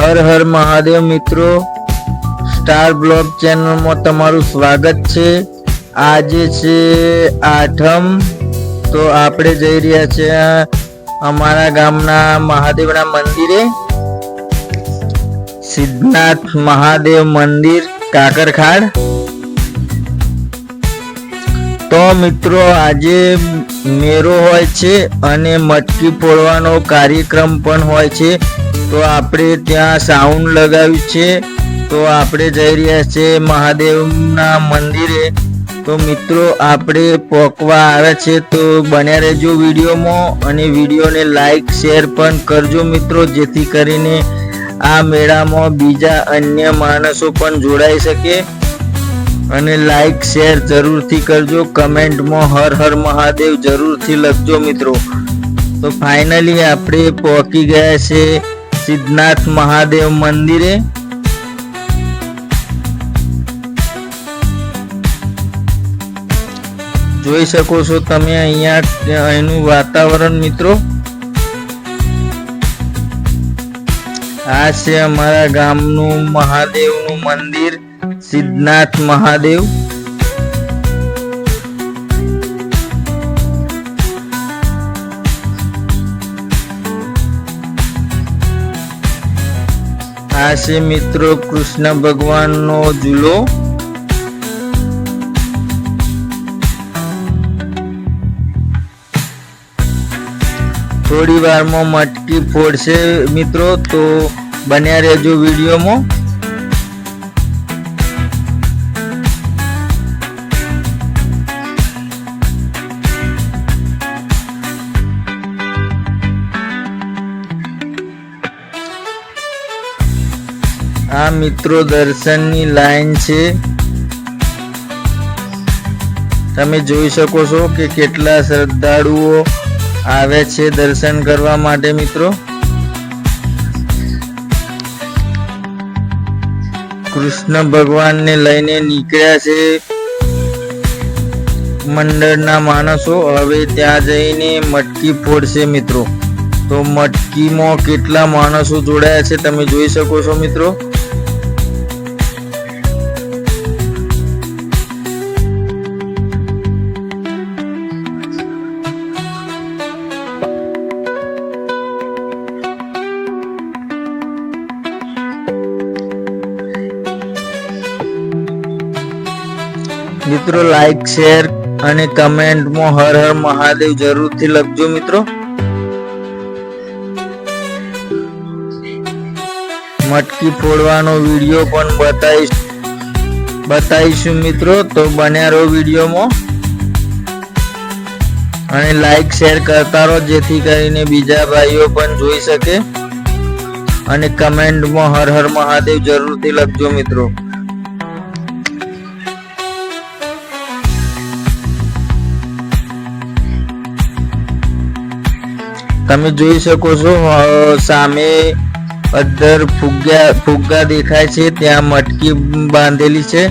હર હર મહાદેવ મિત્રો. Star blog ચેનલમાં તમારું સ્વાગત છે. આજે છે આઠમ. તો આપણે જઈ રહ્યા છે અમારા ગામના મહાદેવના મંદિરે. સિદ્ધનાથ મહાદેવ મંદિર, કાકરખાડ. તો મિત્રો, આજે મેરો હોય છે અને મટકી ફોડવાનો કાર્યક્રમ પણ હોય છે. તો આપણે ત્યાં સાઉન્ડ લગાવ્યું છે. તો આપણે જઈ રહ્યા છીએ મહાદેવના મંદિરે. તો મિત્રો, આપણે પોકવા આવે છે. તો બન્યા રહેજો વિડીયોમાં અને વિડીયોને લાઈક શેર પણ કરજો મિત્રો, જેથી કરીને આ મેળામાં બીજા અન્ય માણસો પણ જોડાઈ શકે. અને લાઈક શેર જરૂરથી કરજો. કમેન્ટમાં હર હર મહાદેવ જરૂરથી લખજો મિત્રો. તો ફાઇનલી આપણે પહોંચી ગયા છે. સિદ્ધનાથ મહાદેવ મંદિરે જોઈ શકો છો તમે અહીંયા અહીંનું વાતાવરણ, મિત્રો. આ છે અમારા ગામનું મહાદેવનું મંદિર, સિદ્ધનાથ મહાદેવ. આ છે મિત્રો, કૃષ્ણ ભગવાનનો ઝૂલો. થોડી વારમાં મટકી ફોડશે મિત્રો, તો બન્યા રહેજો વિડીયોમાં. આ મિત્રો, દર્શનની લાઈન છે. તમે જોઈ શકો છો કે કેટલા શ્રદ્ધાળુઓ આવે છે દર્શન કરવા માટે, મિત્રો. કૃષ્ણ ભગવાનને લઈને નીકળ્યા છે મંડળના માણસો. હવે ત્યાં જઈને મટકી ફોડશે, મિત્રો. તો મટકીમાં કેટલા માણસો જોડાયા છે તમે જોઈ શકો છો, મિત્રો. મિત્રો લાઈક શેર અને કમેન્ટમાં હર હર મહાદેવ જરૂરથી લખજો મિત્રો. મટકી ફોડવાનો વીડિયો પણ બતાવીશ. બતાવીશું મિત્રો, તો બન્યા રહો વિડીયોમાં. અને લાઈક શેર કરતા રહો, જેથી કરીને બીજા ભાઈઓ પણ જોઈ શકે. અને કમેન્ટમાં હર હર મહાદેવ જરૂરથી લખજો મિત્રો. તમે જોઈ શકો છો સામે અધર ફુગ્ગા ફુગ્ગા દેખાય છે ત્યાં મટકી બાંધેલી છે.